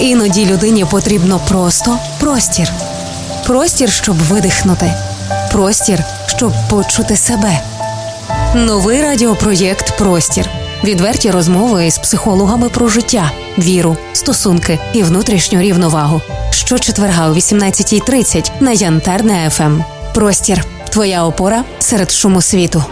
Іноді людині потрібно просто простір. Простір, щоб видихнути. Простір, щоб почути себе. Новий радіопроєкт Простір. Відверті розмови із психологами про життя, віру, стосунки і внутрішню рівновагу. Щочетверга о 18.30 на Янтарне ФМ. Простір. Твоя опора серед шуму світу.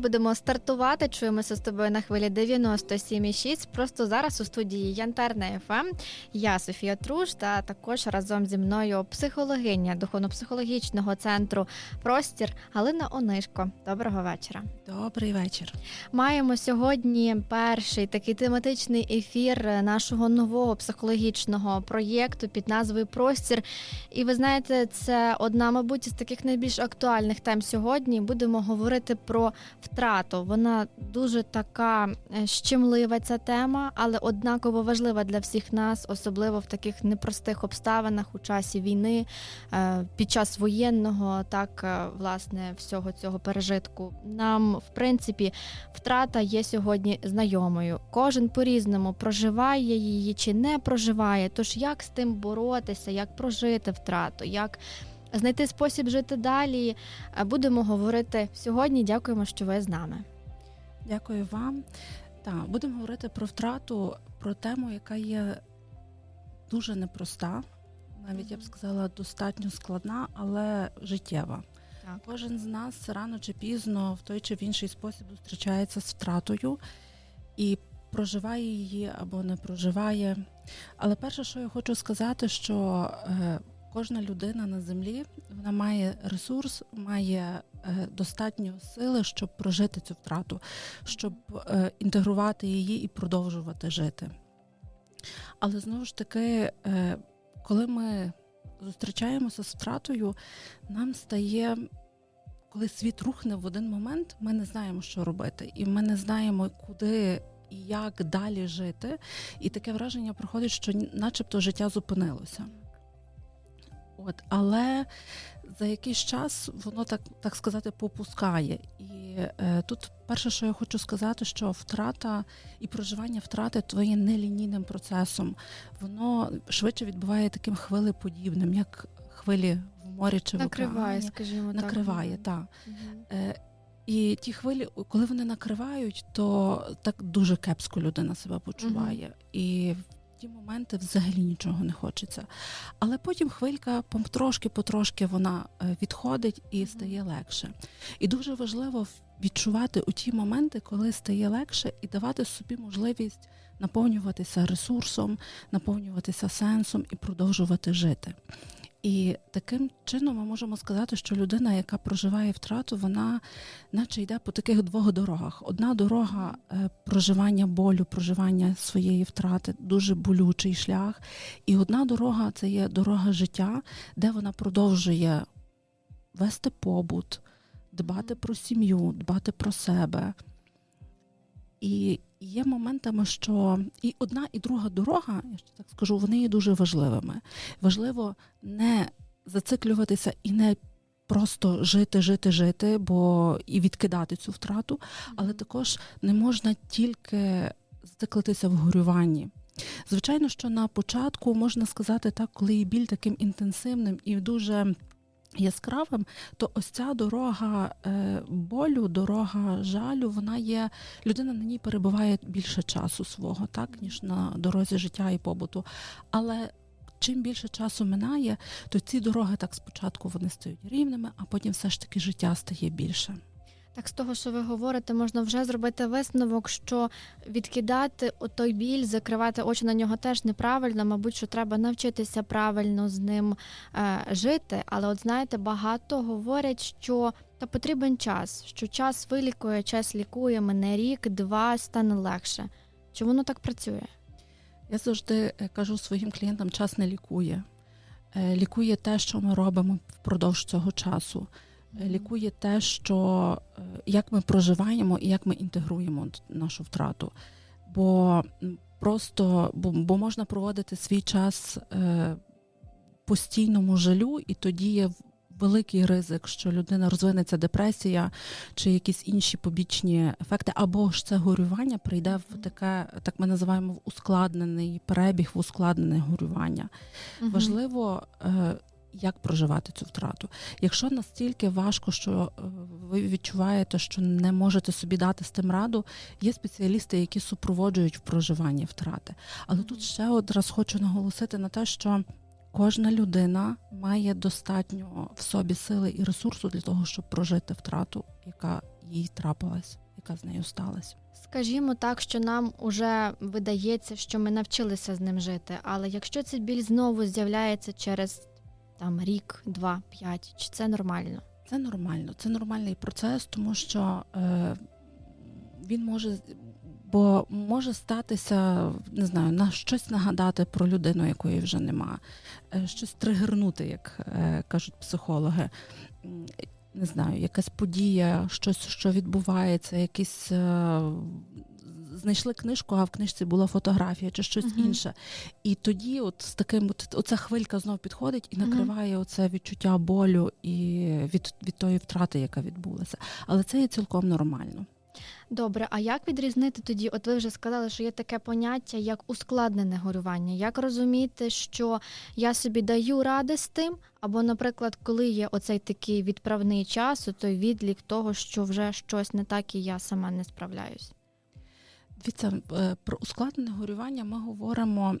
Ми будемо стартувати. Чуємося з тобою на хвилі 97,6. Просто зараз у студії Янтарна ФМ. Я Софія Труш та також разом зі мною психологиня духовно-психологічного центру Простір Галина Онишко. Доброго вечора. Добрий вечір. Маємо сьогодні перший такий тематичний ефір нашого нового психологічного проєкту під назвою Простір. І ви знаєте, це одна, мабуть, з таких найбільш актуальних тем сьогодні. Будемо говорити про втрату. Вона дуже така е, щемлива ця тема, але однаково важлива для всіх нас, особливо в таких непростих обставинах у часі війни, е, під час воєнного, так е, власне всього цього пережитку. Нам, в принципі, втрата є сьогодні знайомою. Кожен по-різному проживає її чи не проживає. Тож як з тим боротися, як прожити втрату, як знайти спосіб жити далі. Е, Будемо говорити сьогодні. Дякуємо, що ви з нами. Дякую вам. Так, будемо говорити про втрату, про тему, яка є дуже непроста, навіть я б сказала, достатньо складна, але життєва. Так. Кожен з нас рано чи пізно в той чи в інший спосіб зустрічається з втратою і проживає її або не проживає. Але перше, що я хочу сказати, що е, кожна людина на землі вона має ресурс, має е, достатньо сили, щоб прожити цю втрату, щоб е, інтегрувати її і продовжувати жити. Але знову ж таки, е, коли ми зустрічаємося з втратою, нам стає, коли світ рухне в один момент, ми не знаємо, що робити, і ми не знаємо, куди і як далі жити. І таке враження проходить, що начебто життя зупинилося. От, але за якийсь час воно так, так сказати попускає. І е, тут перше, що я хочу сказати, що втрата і проживання втрати то є нелінійним процесом. Воно швидше відбуває таким хвилеподібним, як хвилі в морі чи в Накриває, океані. скажімо Накриває, так. так. Мгм. Е, і ті хвилі, коли вони накривають, то так дуже кепсько людина себе почуває. І в ті моменти взагалі нічого не хочеться. Але потім хвилька потрошки-потрошки вона е, відходить і стає легше. І дуже важливо відчувати у ті моменти, коли стає легше, і давати собі можливість наповнюватися ресурсом, наповнюватися сенсом і продовжувати жити. І таким чином ми можемо сказати, що людина, яка проживає втрату, вона наче йде по таких двох дорогах. Одна дорога е, проживання болю, проживання своєї втрати, дуже болючий шлях. І одна дорога це є дорога життя, де вона продовжує вести побут, дбати про сім'ю, дбати про себе. І є моментами, що і одна, і друга дорога, я ще так скажу, вони є дуже важливими. Важливо не зациклюватися і не просто жити, жити, жити, бо і відкидати цю втрату, але також не можна тільки зациклитися в горюванні. Звичайно, що на початку можна сказати так, коли є біль таким інтенсивним і дуже яскравим, то ось ця дорога е, болю, дорога жалю, вона є, людина на ній перебуває більше часу свого, так, ніж на дорозі життя і побуту. Але чим більше часу минає, то ці дороги так спочатку вони стають рівними, а потім все ж таки життя стає більше. Так, з того, що ви говорите, можна вже зробити висновок, що відкидати той біль, закривати очі на нього теж неправильно. Мабуть, що треба навчитися правильно з ним е, жити. Але, от знаєте, багато говорять, що та потрібен час, що час вилікує, час лікує, мене рік, два стане легше. Чи воно так працює? Я завжди е, кажу своїм клієнтам, час не лікує. Е, Лікує те, що ми робимо впродовж цього часу. Лікує те, що е, як ми проживаємо і як ми інтегруємо нашу втрату. Бо просто бо, бо можна проводити свій час е, постійному жалю, і тоді є великий ризик, що людина розвинеться депресія чи якісь інші побічні ефекти, або ж це горювання прийде в таке, так ми називаємо в ускладнений перебіг, в ускладнене горювання. Мгм. Важливо, е, як проживати цю втрату. Якщо настільки важко, що е, ви відчуваєте, що не можете собі дати з тим раду, є спеціалісти, які супроводжують в проживанні втрати. Але тут ще от раз хочу наголосити на те, що кожна людина має достатньо в собі сили і ресурсу для того, щоб прожити втрату, яка їй трапилась, яка з нею сталася. Скажімо так, що нам уже видається, що ми навчилися з ним жити. Але якщо цей біль знову з'являється через там рік, два, п'ять, чи це нормально? Це нормально, це нормальний процес, тому що е, він може, бо може статися, не знаю, на щось нагадати про людину, якої вже нема, е, щось тригернути, як е, кажуть психологи. Не знаю, якась подія, щось, що відбувається, якісь. Знайшли книжку, а в книжці була фотографія чи щось Мгм. інше. І тоді, от з таким, от, оця хвилька знов підходить і накриває оце відчуття болю і від, від тої втрати, яка відбулася. Але це є цілком нормально. Добре, а як відрізнити тоді? От ви вже сказали, що є таке поняття як ускладнене горювання. Як розуміти, що я собі даю ради з тим, або, наприклад, коли є оцей такий відправний час, той відлік того, що вже щось не так, і я сама не справляюсь. Дивіться, е, про ускладнене горювання ми говоримо,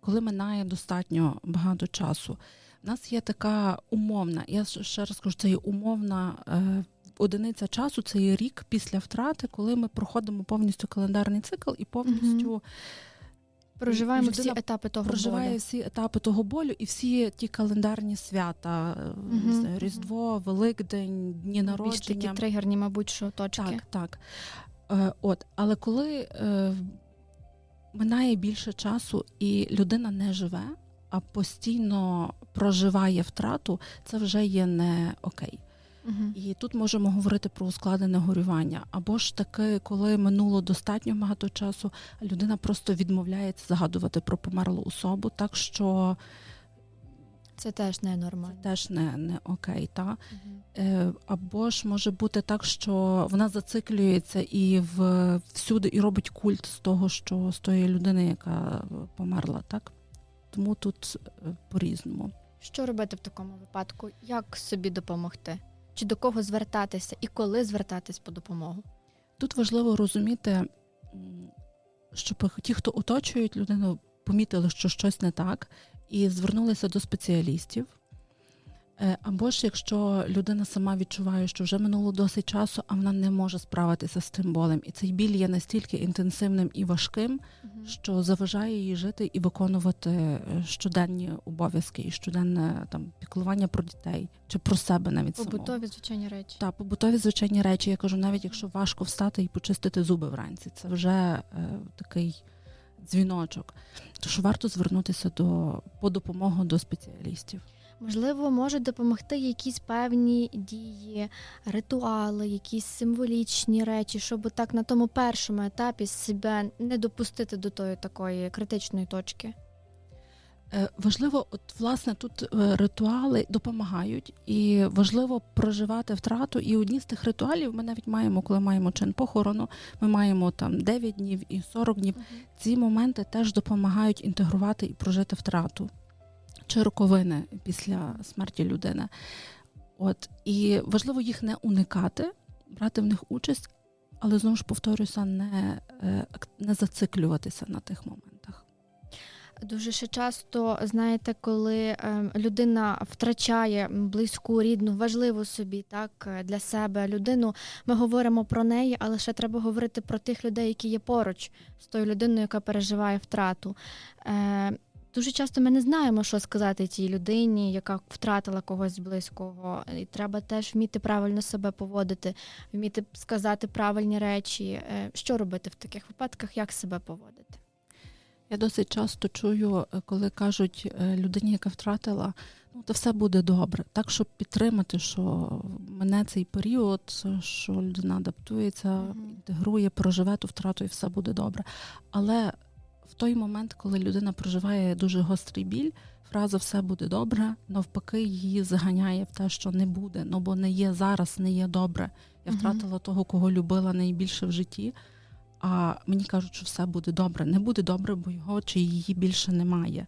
коли минає достатньо багато часу. У нас є така умовна, я ще раз кажу, це є умовна е, одиниця часу, це є рік після втрати, коли ми проходимо повністю календарний цикл і повністю Проживаємо Людина всі етапи того проживає болю. всі етапи того болю і всі ті календарні свята, знаю. Різдво, Великдень, дні Більш такі тригерні, мабуть, що точки. Так, так. Е, от, але коли е, минає більше часу і людина не живе, а постійно проживає втрату, це вже є не окей. Мгм. І тут можемо говорити про ускладнене горювання. Або ж таки, коли минуло достатньо багато часу, людина просто відмовляється згадувати про померлу особу, так що Це теж не нормально. це теж не, не окей. Та? Е, Або ж може бути так, що вона зациклюється і в, всюди і робить культ з того, що з тої людини, яка померла, так? Тому тут е, по-різному. Що робити в такому випадку? Як собі допомогти? Чи до кого звертатися і коли звертатись по допомогу? Тут важливо розуміти, щоб ті, хто оточують людину, помітили, що щось не так, і звернулися до спеціалістів. Е, Або ж якщо людина сама відчуває, що вже минуло досить часу, а вона не може справитися з тим болем, і цей біль є настільки інтенсивним і важким, що заважає їй жити і виконувати е, щоденні обов'язки і щоденне там піклування про дітей чи про себе навіть самого. Побутові звичайні речі. Та побутові звичайні речі. Я кажу, навіть якщо важко встати і почистити зуби вранці, це вже е, такий дзвіночок. Тож варто звернутися до по допомогу до спеціалістів. Можливо, можуть допомогти якісь певні дії, ритуали, якісь символічні речі, щоб так на тому першому етапі себе не допустити до тої такої критичної точки. Е, Важливо, от власне тут е, ритуали допомагають, і важливо проживати втрату. І одні з тих ритуалів ми навіть маємо, коли маємо чин похорону, ми маємо там 9 днів і 40 днів. Ці моменти теж допомагають інтегрувати і прожити втрату чи роковини після смерті людини. От і важливо їх не уникати, брати в них участь, але знову ж повторюся, не, е, не зациклюватися на тих моментах. Дуже ще часто, знаєте, коли ем, людина втрачає близьку, рідну, важливу собі, так е, для себе людину, ми говоримо про неї, але ще треба говорити про тих людей, які є поруч з тою людиною, яка переживає втрату. Е, Дуже часто ми не знаємо, що сказати тій людині, яка втратила когось близького. І треба теж вміти правильно себе поводити, вміти сказати правильні речі. Е, Що робити в таких випадках, як себе поводити? Я досить часто чую, е, коли кажуть е, людині, яка втратила, ну то все буде добре. Так, щоб підтримати, що мене цей період, що людина адаптується, інтегрує, проживе ту втрату і все буде добре. Але в той момент, коли людина проживає дуже гострий біль, фраза все буде добре, навпаки, її заганяє в те, що не буде, ну бо не є зараз, не є добре. Я втратила того, кого любила найбільше в житті. А мені кажуть, що все буде добре. Не буде добре, бо його чи її більше немає.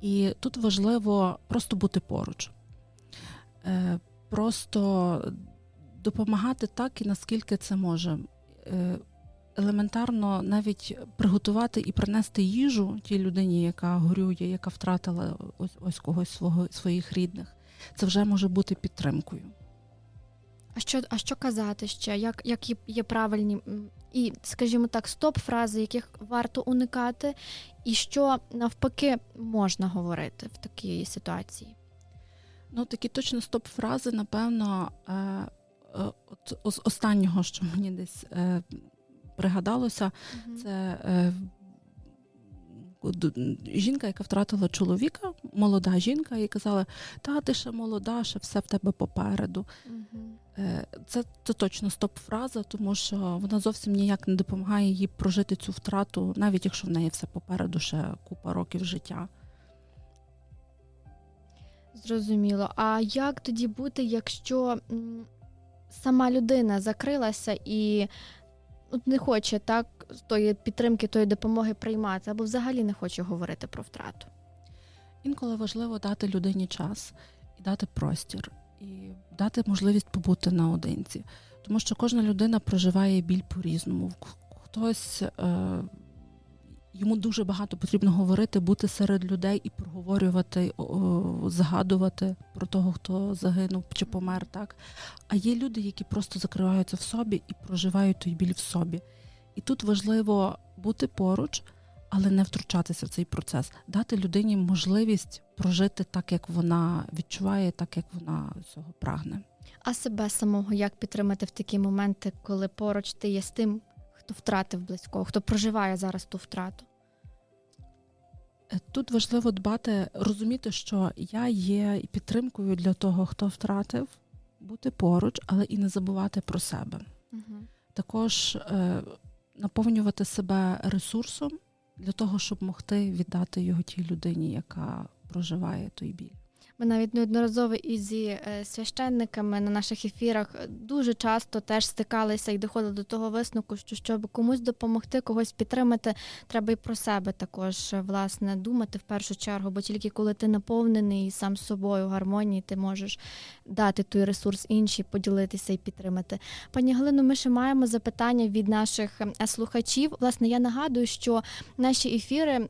І тут важливо просто бути поруч, Е, просто допомагати так і наскільки це може. Е, Елементарно навіть приготувати і принести їжу тій людині, яка горює, яка втратила ось ось когось свого своїх рідних. Це вже може бути підтримкою. А що, а що казати ще? Як, як є, правильні і, скажімо так, стоп-фрази, яких варто уникати, і що навпаки можна говорити в такій ситуації? Ну, такі точно стоп-фрази, напевно, е, е, от з останнього, що мені десь е, пригадалося, Це е, жінка, яка втратила чоловіка, молода жінка, і казала: Та ти ще молода, ще все в тебе попереду. Е, Це, це точно стоп-фраза, тому що вона зовсім ніяк не допомагає їй прожити цю втрату, навіть якщо в неї все попереду ще купа років життя. Зрозуміло. А як тоді бути, якщо сама людина закрилася і от не хоче так тої підтримки, тої допомоги приймати, або взагалі не хоче говорити про втрату? Інколи важливо дати людині час і дати простір, і дати можливість побути наодинці. Тому що кожна людина проживає біль по-різному. Хтось е, йому дуже багато потрібно говорити, бути серед людей і проговорювати, згадувати про того, хто загинув чи помер. Так а є люди, які просто закриваються в собі і проживають той біль в собі. І тут важливо бути поруч але не втручатися в цей процес, дати людині можливість прожити так, як вона відчуває, так як вона цього прагне. А себе самого як підтримати в такі моменти, коли поруч ти є з тим, хто втратив близького, хто проживає зараз ту втрату? Е, Тут важливо дбати, розуміти, що я є підтримкою для того, хто втратив, бути поруч, але і не забувати про себе. Угу. Також е, наповнювати себе ресурсом для того, щоб могти віддати його тій людині, яка проживає той біль. Ми навіть неодноразово зі е, священниками на наших ефірах дуже часто теж стикалися і доходили до того висновку, що щоб комусь допомогти, когось підтримати, треба і про себе також е, власне думати в першу чергу, бо тільки коли ти наповнений сам собою гармонії, ти можеш дати той ресурс іншій, поділитися і підтримати. Пані Галино, ми ще маємо запитання від наших е, слухачів. Власне, я нагадую, що наші ефіри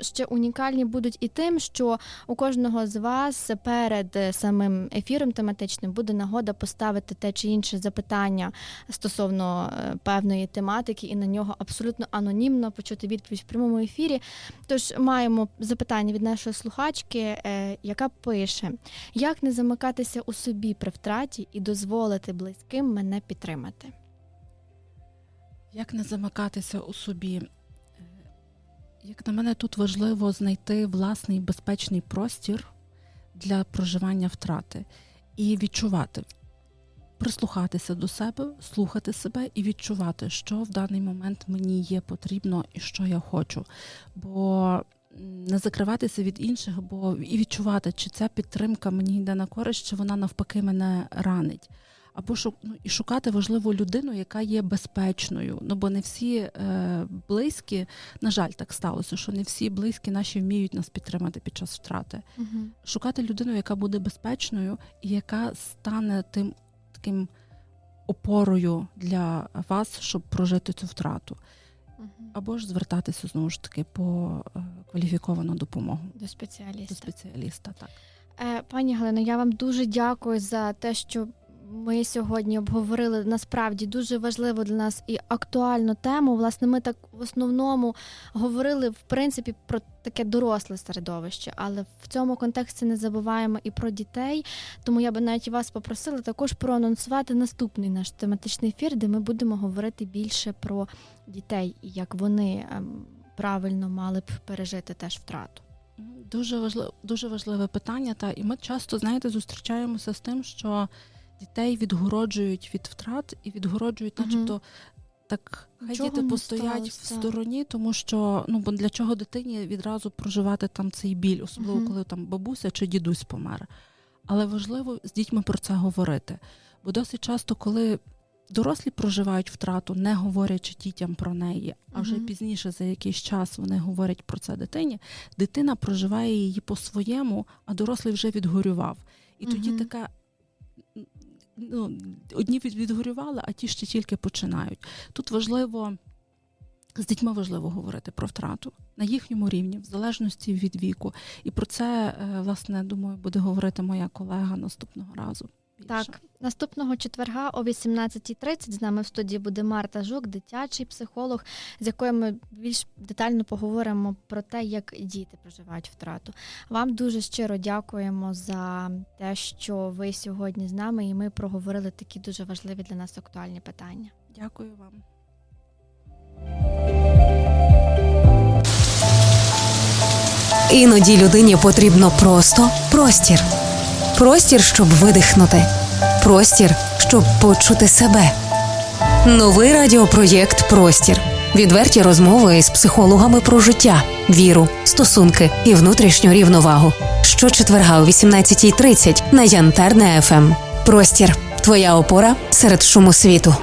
ще унікальні будуть і тим, що у кожного з вас перед е, самим ефіром тематичним буде нагода поставити те чи інше запитання стосовно е, певної тематики, і на нього абсолютно анонімно почути відповідь в прямому ефірі. Тож маємо запитання від нашої слухачки, е, яка пише: як не замикатися у собі при втраті і дозволити близьким мене підтримати? Як не замикатися у собі? Е, Як на мене, тут важливо знайти власний безпечний простір для проживання втрати і відчувати, прислухатися до себе, слухати себе і відчувати, що в даний момент мені є потрібно і що я хочу. Бо не закриватися від інших, бо і відчувати, чи ця підтримка мені йде на користь, чи вона навпаки мене ранить. Або ну, і шукати важливу людину, яка є безпечною. Ну бо не всі е, близькі, на жаль, так сталося, що не всі близькі наші вміють нас підтримати під час втрати. Шукати людину, яка буде безпечною і яка стане тим таким опорою для вас, щоб прожити цю втрату, або ж звертатися знову ж таки по е, кваліфіковану допомогу До до спеціаліста. спеціаліста. Так. Е, Пані Галино, я вам дуже дякую за те, що ми сьогодні обговорили насправді дуже важливу для нас і актуальну тему. Власне, ми так в основному говорили в принципі про таке доросле середовище, але в цьому контексті не забуваємо і про дітей. Тому я би навіть вас попросила також проанонсувати наступний наш тематичний ефір, де ми будемо говорити більше про дітей і як вони ем, правильно мали б пережити теж втрату. Дуже важливе, дуже важливе питання. Та і ми часто, знаєте, зустрічаємося з тим, що дітей відгороджують від втрат і відгороджують, начебто, так хай діти постоять в стороні, тому що ну бо для чого дитині відразу проживати там цей біль, особливо Мгм. коли там бабуся чи дідусь помер. Але важливо з дітьми про це говорити. Бо досить часто, коли дорослі проживають втрату, не говорячи дітям про неї, а вже Мгм. пізніше за якийсь час вони говорять про це дитині, дитина проживає її по-своєму, а дорослий вже відгорював. І тоді Мгм. така. Ну, одні відгорювали, а ті ще тільки починають. Тут важливо з дітьми важливо говорити про втрату на їхньому рівні, в залежності від віку. І про це, е, власне, думаю, буде говорити моя колега наступного разу. Більше. Так, наступного четверга о 18.30 з нами в студії буде Марта Жук, дитячий психолог, з якою ми більш детально поговоримо про те, як діти проживають втрату. Вам дуже щиро дякуємо за те, що ви сьогодні з нами, і ми проговорили такі дуже важливі для нас актуальні питання. Дякую вам. Іноді людині потрібно просто простір. Простір, щоб видихнути. Простір, щоб почути себе. Новий радіопроєкт Простір. Відверті розмови із психологами про життя, віру, стосунки і внутрішню рівновагу. Щочетверга о 18.30 на Янтарне ФМ. Простір. Твоя опора серед шуму світу.